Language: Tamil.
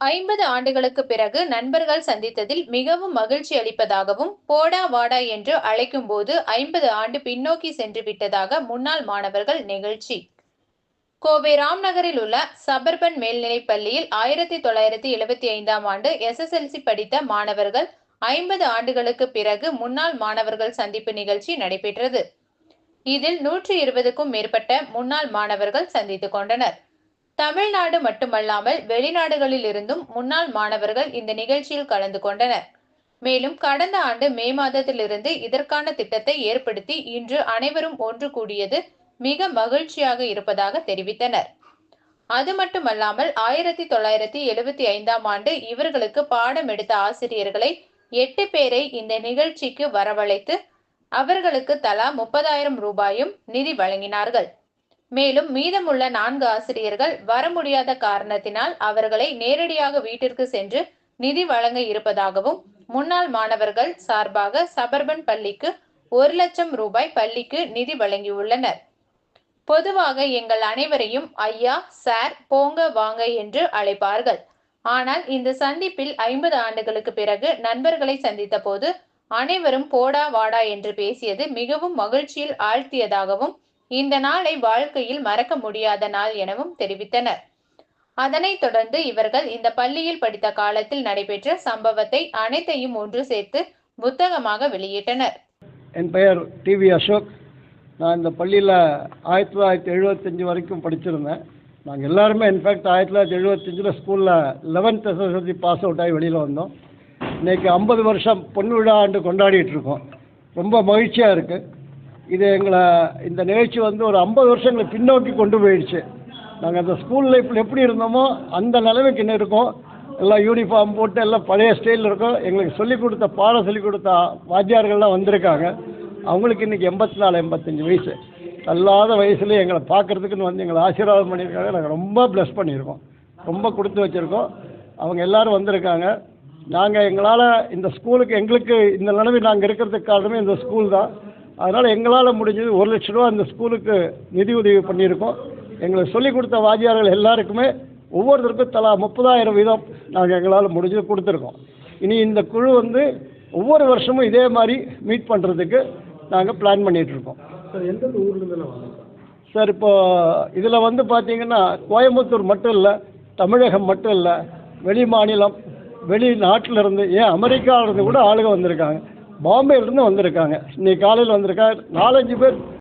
ஐம்பது ஆண்டுகளுக்கு பிறகு நண்பர்கள் சந்தித்ததில் மிகவும் மகிழ்ச்சி அளிப்பதாகவும் போடா வாடா என்று அழைக்கும் போது ஐம்பது ஆண்டு பின்னோக்கி சென்று விட்டதாக முன்னாள் மாணவர்கள் நிகழ்ச்சி. கோவை ராம்நகரில் உள்ள சபர்பன் மேல்நிலைப் பள்ளியில் ஆயிரத்தி தொள்ளாயிரத்தி எழுபத்தி ஐந்தாம் ஆண்டு எஸ்எஸ்எல்சி படித்த மாணவர்கள் ஐம்பது ஆண்டுகளுக்கு பிறகு முன்னாள் மாணவர்கள் சந்திப்பு நிகழ்ச்சி நடைபெற்றது. இதில் நூற்றி இருபதுக்கும் மேற்பட்ட முன்னாள் மாணவர்கள் சந்தித்துக் கொண்டனர். தமிழ்நாடு மட்டுமல்லாமல் வெளிநாடுகளில் இருந்தும் முன்னாள் மாணவர்கள் இந்த நிகழ்ச்சியில் கலந்து கொண்டனர். மேலும் கடந்த ஆண்டு மே மாதத்திலிருந்து இதற்கான திட்டத்தை ஏற்படுத்தி இன்று அனைவரும் ஒன்று கூடியது மிக மகிழ்ச்சியாக இருப்பதாக தெரிவித்தனர். அது மட்டுமல்லாமல் ஆயிரத்தி தொள்ளாயிரத்தி எழுபத்தி ஐந்தாம் ஆண்டு இவர்களுக்கு பாடம் எடுத்த ஆசிரியர்களை எட்டு பேரை இந்த நிகழ்ச்சிக்கு வரவழைத்து அவர்களுக்கு தலா முப்பதாயிரம் ரூபாயும் நிதி வழங்கினார்கள். மேலும் மீதமுள்ள நான்கு ஆசிரியர்கள் வர முடியாத காரணத்தினால் அவர்களை நேரடியாக வீட்டிற்கு சென்று நிதி வழங்க இருப்பதாகவும் முன்னாள் மாணவர்கள் சார்பாக சபர்பன் பள்ளிக்கு ஒரு லட்சம் ரூபாய் பள்ளிக்கு நிதி வழங்கியுள்ளனர். பொதுவாக எங்கள் அனைவரையும் ஐயா சார் போங்க வாங்க என்று அழைப்பார்கள். ஆனால் இந்த சந்திப்பில் ஐம்பது ஆண்டுகளுக்கு பிறகு நண்பர்களை சந்தித்த போது அனைவரும் போடா வாடா என்று பேசியது மிகவும் மகிழ்ச்சியில் ஆழ்த்தியதாகவும் இந்த நாளை வாழ்க்கையில் மறக்க முடியாத நாள் எனவும் தெரிவித்தனர். அதனைத் தொடர்ந்து இவர்கள் இந்த பள்ளியில் படித்த காலத்தில் நடைபெற்ற சம்பவத்தை அனைத்தையும் ஒன்று சேர்த்து புத்தகமாக வெளியிட்டனர். என் பெயர் டிவி அசோக். நான் இந்த பள்ளியில் ஆயிரத்தி தொள்ளாயிரத்தி எழுபத்தஞ்சு வரைக்கும் படிச்சிருந்தேன். நாங்கள் எல்லாருமே இன்ஃபேக்ட் ஆயிரத்தி தொள்ளாயிரத்தி எழுபத்தஞ்சில் ஸ்கூலில் லெவன்த் எஸ்எஸ்எல்சி பாஸ் அவுட் ஆகி வெளியில் வந்தோம். இன்றைக்கி ஐம்பது வருஷம் பொன் விழா ஆண்டு கொண்டாடிட்டு இருக்கோம். ரொம்ப மகிழ்ச்சியாக இருக்குது இது எங்களை இந்த நிகழ்ச்சி வந்து ஒரு ஐம்பது வருஷங்களை பின்னோக்கி கொண்டு போயிடுச்சு. நாங்கள் அந்த ஸ்கூல் லைஃப்பில் எப்படி இருந்தோமோ அந்த நிலைமைக்கு இன்னும் இருக்கோம் எல்லாம் யூனிஃபார்ம் போட்டு எல்லாம் பழைய ஸ்டைலில் இருக்கோம். எங்களுக்கு சொல்லிக் கொடுத்த பாடம் சொல்லிக் கொடுத்த வாத்தியார்கள்லாம் வந்திருக்காங்க. அவங்களுக்கு இன்றைக்கி எண்பத்தி நாலு எண்பத்தஞ்சு வயசு. தள்ளாத வயசுலேயே எங்களை பார்க்குறதுக்குன்னு வந்து எங்களை ஆசீர்வாதம் பண்ணியிருக்காங்க. நாங்கள் ரொம்ப ப்ளஸ் பண்ணியிருக்கோம். ரொம்ப கொடுத்து வச்சுருக்கோம். அவங்க எல்லாரும் வந்திருக்காங்க. நாங்கள் எங்களால் இந்த ஸ்கூலுக்கு எங்களுக்கு இந்த நிலைமை நாங்கள் இருக்கிறதுக்கு காரணமே இந்த ஸ்கூல் தான். அதனால் எங்களால் முடிஞ்சது ஒரு லட்ச ரூபா இந்த ஸ்கூலுக்கு நிதி உதவி பண்ணியிருக்கோம். எங்களுக்கு சொல்லிக் கொடுத்த வாத்தியார்கள் எல்லாருக்குமே ஒவ்வொருத்தருக்கும் தலா முப்பதாயிரம் வீதம் நாங்கள் எங்களால் முடிஞ்சது கொடுத்துருக்கோம். இனி இந்த குழு வந்து ஒவ்வொரு வருஷமும் இதே மாதிரி மீட் பண்ணுறதுக்கு நாங்கள் பிளான் பண்ணிகிட்ருக்கோம் சார் எந்தெந்த ஊர்லேருந்துலாம் வாங்க சார் இப்போ இதில் வந்து பார்த்தீங்கன்னா கோயம்புத்தூர் மட்டும் இல்லை தமிழகம் மட்டும் இல்லை வெளி மாநிலம் வெளிநாட்டில் இருந்து ஏன் அமெரிக்காவிலேருந்து கூட ஆளுங்க வந்திருக்காங்க. பாம்பேலேருந்து வந்திருக்காங்க. இன்னைக்கு காலையில் வந்திருக்காங்க. நாலஞ்சு பேர்